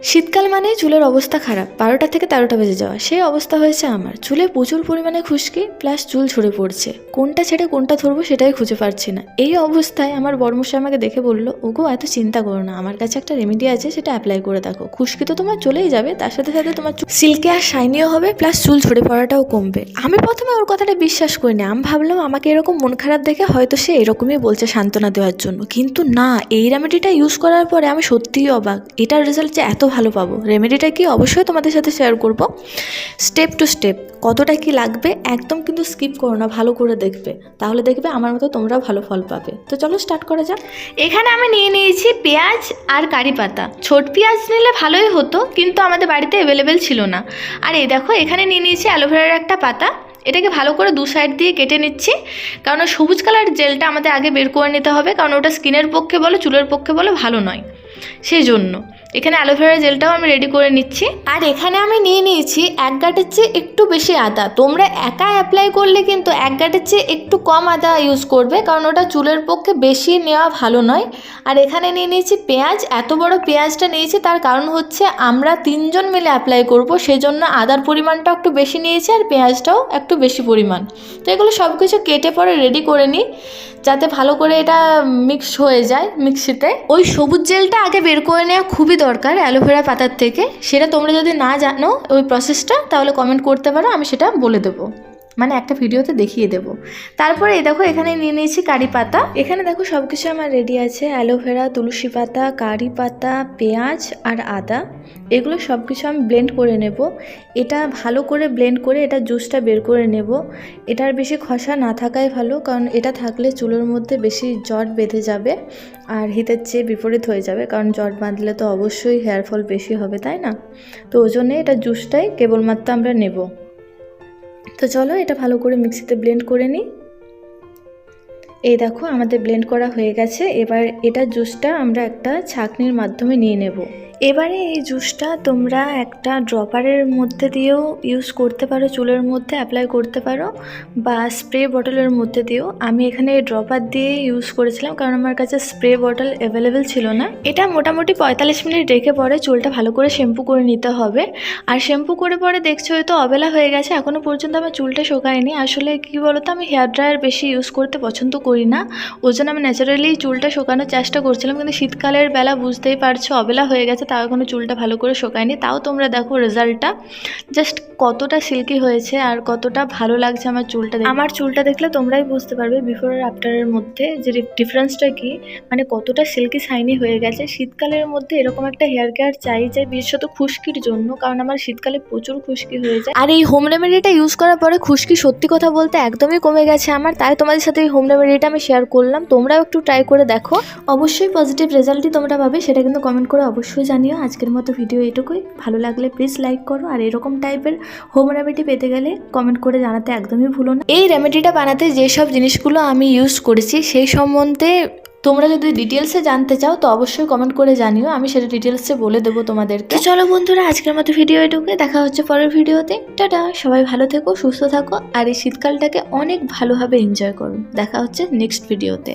শীতকাল মানেই চুলের অবস্থা খারাপ, বারোটা থেকে তেরোটা বেজে যাওয়া। সেই অবস্থা হয়েছে আমার। চুলে প্রচুর পরিমাণে খুশকি, প্লাস চুল ঝরে পড়ছে। কোনটা ছেড়ে কোনটা ধরবো সেটাই খুঁজে পারছি না। এই অবস্থায় আমার বর্মশাই আমাকে দেখে বলল, ওগো, এত চিন্তা করো না। আমার কাছে একটা রেমেডি আছে, সেটা অ্যাপ্লাই করে দেখো। খুশকি তো তোমার চলেই যাবে, তার সাথে সাথে তোমার চুল সিল্কে আর শাইনিও হবে, প্লাস চুল ঝরে পড়াটাও কমবে। আমি প্রথমে ওর কথাটা বিশ্বাস করিনি। আমি ভাবলাম, আমাকে এরকম মন খারাপ দেখে হয়তো সে এরকমই বলছে সান্ত্বনা দেওয়ার জন্য। কিন্তু না, এই রেমেডিটা ইউজ করার পরে আমি সত্যিই অবাক। এটার রেজাল্ট যে এত ভালো পাবো। রেমেডিটা কি? অবশ্যই তোমাদের সাথে শেয়ার করব। স্টেপ টু স্টেপ কতটা কি লাগবে একদম কিন্তু স্কিপ করো না, ভালো করে দেখবে। তাহলে দেখবে আমার মতো তোমরাও ভালো ফল পাবে। তো চলো স্টার্ট করা যাক। এখানে আমি নিয়ে নিয়েছি পেঁয়াজ আর কারি পাতা। ছোট পেঁয়াজ নিলে ভালোই হতো, কিন্তু আমাদের বাড়িতে অ্যাভেলেবেল ছিল না। আর এই দেখো, এখানে নিয়ে নিয়েছি অ্যালোভেরার একটা পাতা। এটাকে ভালো করে দু সাইড দিয়ে কেটে নিচ্ছি। কারণ সবুজ কালার জেলটা আমাদের আগে বের করে নিতে হবে, কারণ ওটা স্কিনের পক্ষে বলো, চুলের পক্ষে বলো, ভালো নয়। সেই জন্য এখানে অ্যালোভেরা জেলটাও আমি রেডি করে নিচ্ছি। আর এখানে আমি নিয়ে নিয়েছি এক গাঁটের চেয়ে একটু বেশি আদা। তোমরা একা অ্যাপ্লাই করলে কিন্তু এক গাঁটের চেয়ে একটু কম আদা ইউজ করবে, কারণ ওটা চুলের পক্ষে বেশি নেওয়া ভালো নয়। আর এখানে নিয়ে নিয়েছি পেঁয়াজ। এত বড় পেঁয়াজটা নিয়েছি, তার কারণ হচ্ছে আমরা তিনজন মিলে অ্যাপ্লাই করব সেই জন্য আদার পরিমাণটা একটু বেশি নিয়েছি আর পেঁয়াজটাও একটু বেশি পরিমাণ। তো এগুলো সব কিছু কেটে পরে রেডি করে নিই, যাতে ভালো করে এটা মিক্স হয়ে যায় মিক্সিতে ওই সবুজ জেলটা আগে বের করে নেওয়া খুবই দরকার অ্যালোভেরা পাতার থেকে। সেটা তোমরা যদি না জানো ওই প্রসেসটা তাহলে কমেন্ট করতে পারো, আমি সেটা বলে দেবো। মানে একটা ভিডিওতে দেখিয়ে দেবো। তারপরে দেখো এখানে নিয়ে নিয়েছি কারি পাতা। এখানে দেখো সব কিছু আমার রেডি আছে। অ্যালোভেরা তুলসী পাতা, কারি পাতা, পেঁয়াজ আর আদা। এগুলো সব কিছু আমি ব্লেন্ড করে নেব। এটা ভালো করে ব্লেন্ড করে এটা জুসটা বের করে নেব। এটার বেশি খসা না থাকাই ভালো, কারণ এটা থাকলে চুলের মধ্যে বেশি জট বেঁধে যাবে আর হিতের চেয়ে বিপরীত হয়ে যাবে, কারণ জট বাঁধলে তো অবশ্যই হেয়ার ফল বেশি হবে, তাই না? তো ওই জন্যে এটা জুসটাই কেবলমাত্র আমরা নেব। তো চলো এটা ভালো করে মিক্সিতে ব্লেন্ড করে নিই। এই দেখো আমাদের ব্লেন্ড করা হয়ে গেছে। এবার এটা জুসটা আমরা একটা ছাঁকনির মাধ্যমে নিয়ে নেব। এবারে এই জুসটা তোমরা একটা ড্রপারের মধ্যে দিয়েও ইউজ করতে পারো, চুলের মধ্যে অ্যাপ্লাই করতে পারো বা স্প্রে বটলের মধ্যে দিয়েও। আমি এখানে ড্রপার দিয়ে ইউজ করেছিলাম কারণ আমার কাছে স্প্রে বটল অ্যাভেলেবেল ছিল না। এটা মোটামুটি পঁয়তাল্লিশ মিনিট রেখে পরে চুলটা ভালো করে শ্যাম্পু করে নিতে হবে। আর শ্যাম্পু করে পরে দেখছ হয়তো অবেলা হয়ে গেছে এখনও পর্যন্ত আমার চুলটা শোকায়নি। আসলে কি বলতো, আমি হেয়ার ড্রায়ার বেশি ইউজ করতে পছন্দ করি না। ওই জন্য আমি ন্যাচারালি চুলটা শোকানোর চেষ্টা করছিলাম, কিন্তু শীতকালের বেলা বুঝতেই পারছ, অবেলা হয়ে গেছে তাও এখনও চুলটা ভালো করে শোকায়নি। তাও তোমরা দেখো রেজাল্টটা। জাস্ট কতটা সিল্কি হয়েছে আর কতটা ভালো লাগছে আমার চুলটা আমার চুলটা দেখলে তোমরাই বুঝতে পারবে বিফোর আর আফটারের মধ্যে যে ডিফারেন্সটা কি মানে কতটা সিল্কি শাইনি হয়ে গেছে। শীতকালের মধ্যে এরকম একটা হেয়ার কেয়ার চাই চাই বিশেষত খুশকির জন্য কারণ আমার শীতকালে প্রচুর খুশকি হয়ে যায়। আর এই হোম রেমেডিটা ইউজ করার পরে খুশকি সত্যি কথা বলতে একদমই কমে গেছে আমার। তাই তোমাদের সাথে এই হোম রেমেডিটা আমি শেয়ার করলাম। তোমরাও একটু ট্রাই করে দেখো। অবশ্যই পজিটিভ রেজাল্টই তোমরা পাবে সেটা কিন্তু কমেন্ট করে অবশ্যই জানিও, আজকের মতো ভিডিও এটুকুই। ভালো লাগলে প্লিজ লাইক করো, আর এরকম টাইপের হোম রেমেডি পেতে গেলে কমেন্ট করে জানাতে একদমই ভুলো না। এই রেমেডিটা বানাতে যেসব জিনিসগুলো আমি ইউজ করেছি, সেই সম্বন্ধে তোমরা যদি ডিটেলসে জানতে চাও, তো অবশ্যই কমেন্ট করে জানিও, আমি সেটা ডিটেলসে বলে দেবো তোমাদেরকে। চলো বন্ধুরা, আজকের মতো ভিডিও এটুকু, দেখা হচ্ছে পরের ভিডিওতে টাটা, সবাই ভালো থেকো, সুস্থ থাকো, আর এই শীতকালটাকে অনেক ভালোভাবে এনজয় করো। দেখা হচ্ছে নেক্সট ভিডিওতে